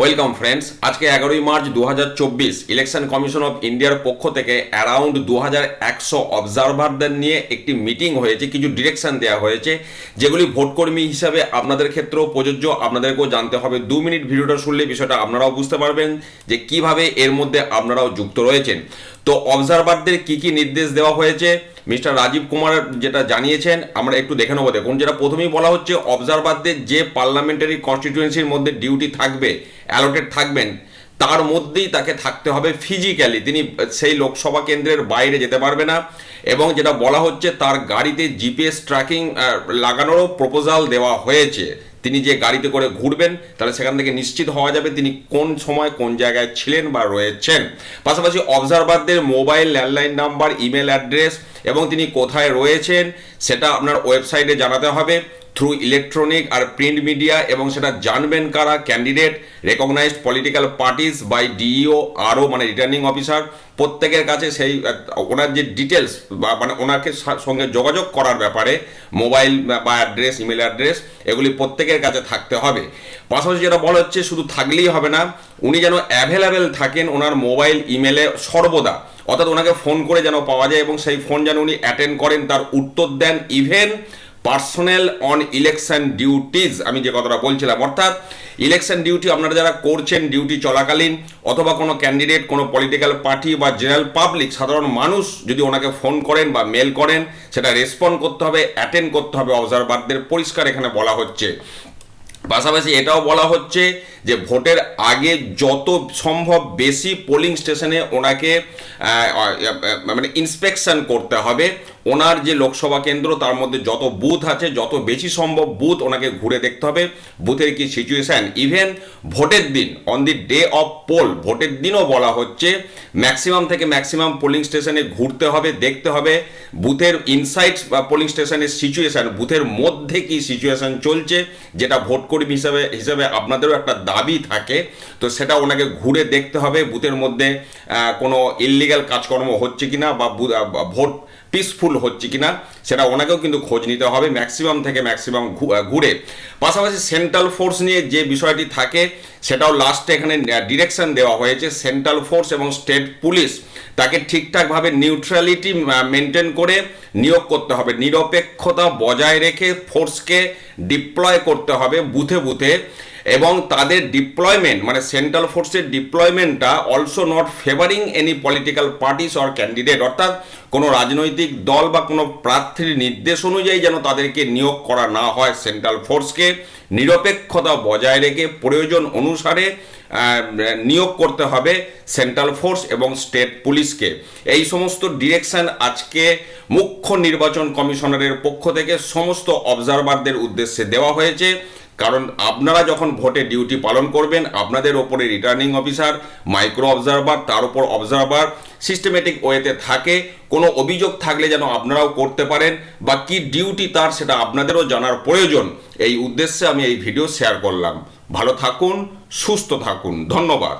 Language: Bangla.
ওয়েলকাম ফ্রেন্ডস আজকে এগারোই মার্চ দু হাজার চব্বিশ, ইলেকশন কমিশন অফ ইন্ডিয়ার পক্ষ থেকে অ্যারাউন্ড দু অবজারভারদের নিয়ে একটি মিটিং হয়েছে। কিছু ডিরেকশন দেওয়া হয়েছে, যেগুলি ভোটকর্মী হিসাবে আপনাদের ক্ষেত্রেও প্রযোজ্য। আপনাদেরকেও জানতে হবে। দু মিনিট ভিডিওটা শুনলে বিষয়টা আপনারাও বুঝতে পারবেন যে কীভাবে এর মধ্যে আপনারাও যুক্ত রয়েছেন। তো অবজারভারদের কি কি নির্দেশ দেওয়া হয়েছে? মিস্টার রাজীব কুমার যেটা জানিয়েছেন, আমরা একটু দেখে নেব। দেখুন, যেটা প্রথমেই বলা হচ্ছে অবজারভারদের যে পার্লামেন্টারি কনস্টিটিউয়েন্সির মধ্যে ডিউটি থাকবে অ্যালোটেড থাকবেন, তার মধ্যেই তাকে থাকতে হবে ফিজিক্যালি তিনি সেই লোকসভা কেন্দ্রের বাইরে যেতে পারবে না। এবং যেটা বলা হচ্ছে, তার গাড়িতে জিপিএস ট্র্যাকিং লাগানোরও প্রপোজাল দেওয়া হয়েছে। তিনি যে গাড়িতে করে ঘুরবেন, তাহলে সেখান থেকে নিশ্চিত হওয়া যাবে তিনি কোন সময় কোন জায়গায় ছিলেন বা রয়েছেন। পাশাপাশি অবজারভারদের mobile landline number email address এবং তিনি কোথায় রয়েছেন, সেটা আপনার ওয়েবসাইটে জানাতে হবে। থ্রু ইলেকট্রনিক আর প্রিন্ট মিডিয়া এবং সেটা জানবেন কারা candidate recognised political parties by DEO আরও মানে রিটার্নিং অফিসার প্রত্যেকের কাছে সেই ওনার যে ডিটেলস বা মানে ওনাকে সঙ্গে যোগাযোগ করার ব্যাপারে মোবাইল বা অ্যাড্রেস ইমেল অ্যাড্রেস এগুলি প্রত্যেকের কাছে থাকতে হবে। পাশাপাশি যেটা বলা হচ্ছে, শুধু থাকলেই হবে না, উনি যেন অ্যাভেলেবেল থাকেন ওনার মোবাইল ইমেলে সর্বদা। অর্থাৎ ওনাকে ফোন করে যেন পাওয়া যায় এবং সেই ফোন যেন উনি অ্যাটেন্ড করেন, তার উত্তর দেন even personal on election duties, আমি যে কথাটা বলছিলাম, অর্থাৎ ইলেকশন ডিউটি আপনারা যারা করছেন, ডিউটি চলাকালীন, অথবা কোনো ক্যান্ডিডেট, কোনো পলিটিক্যাল পার্টি বা জেনারেল পাবলিক, সাধারণ মানুষ যদি ওনাকে ফোন করেন বা মেল করেন, সেটা রেসপন্ড করতে হবে, অ্যাটেন্ড করতে হবে, অবজারভারদের পরিষ্কার এখানে বলা হচ্ছে। পাশাপাশি এটাও বলা হচ্ছে যে ভোটের আগে যত সম্ভব বেশি পোলিং স্টেশনে ওনাকে মানে ইন্সপেকশন করতে হবে। ওনার যে লোকসভা কেন্দ্র, তার মধ্যে যত বুথ আছে, যত বেশি সম্ভব বুথ ওনাকে ঘুরে দেখতে হবে। বুথের কি সিচুয়েশান ইভেন ভোটের দিন on the day of poll ভোটের দিনও বলা হচ্ছে ম্যাক্সিমাম থেকে ম্যাক্সিমাম পোলিং স্টেশনে ঘুরতে হবে, দেখতে হবে। বুথের ইনসাইট বা পোলিং স্টেশনের সিচুয়েশান বুথের মধ্যে কি সিচুয়েশান চলছে, যেটা ভোট কর্মী হিসাবে হিসাবে আপনাদেরও একটা দাবি থাকে, তো সেটা ওনাকে ঘুরে দেখতে হবে, বুথের মধ্যে কোনো ইললিগাল কাজকর্ম হচ্ছে কি না বা ভোট পিসফুল হচ্ছে কি না সেটা ওনাকেও কিন্তু খোঁজ নিতে হবে ম্যাক্সিমাম থেকে ম্যাক্সিমাম ঘুরে। পাশাপাশি সেন্ট্রাল ফোর্স নিয়ে যে বিষয়টি থাকে সেটাও লাস্টে এখানে ডিরেকশন দেওয়া হয়েছে। সেন্ট্রাল ফোর্স এবং স্টেট পুলিশ তাকে ঠিকঠাকভাবে নিউট্রালিটি মেনটেন করে নিয়োগ করতে হবে। নিরপেক্ষতা বজায় রেখে ফোর্সকে ডিপ্লয় করতে হবে বুথে বুথে এবং তাদের ডিপ্লয়মেন্ট মানে সেন্ট্রাল ফোর্সের ডিপ্লয়মেন্টটা also not favouring any political parties or candidate অর্থাৎ কোনো রাজনৈতিক দল বা কোনো প্রার্থীর নির্দেশ অনুযায়ী যেন তাদেরকে নিয়োগ করা না হয়। সেন্ট্রাল ফোর্সকে নিরপেক্ষতা বজায় রেখে প্রয়োজন অনুসারে নিয়োগ করতে হবে সেন্ট্রাল ফোর্স এবং স্টেট পুলিশকে। এই সমস্ত ডিরেকশন আজকে মুখ্য নির্বাচন কমিশনারের পক্ষ থেকে সমস্ত অবজারভারদের উদ্দেশ্যে দেওয়া হয়েছে। কারণ আপনারা যখন ভোটে ডিউটি পালন করবেন, আপনাদের ওপরে রিটার্নিং অফিসার মাইক্রো অবজারভার তার উপর অবজারভার সিস্টেমেটিক ওয়েতে থাকে। কোনো অভিযোগ থাকলে যেন আপনারাও করতে পারেন বা কি ডিউটি তার সেটা আপনাদেরও জানার প্রয়োজন। এই উদ্দেশ্যে আমি এই ভিডিও শেয়ার করলাম। ভালো থাকুন, সুস্থ থাকুন। ধন্যবাদ।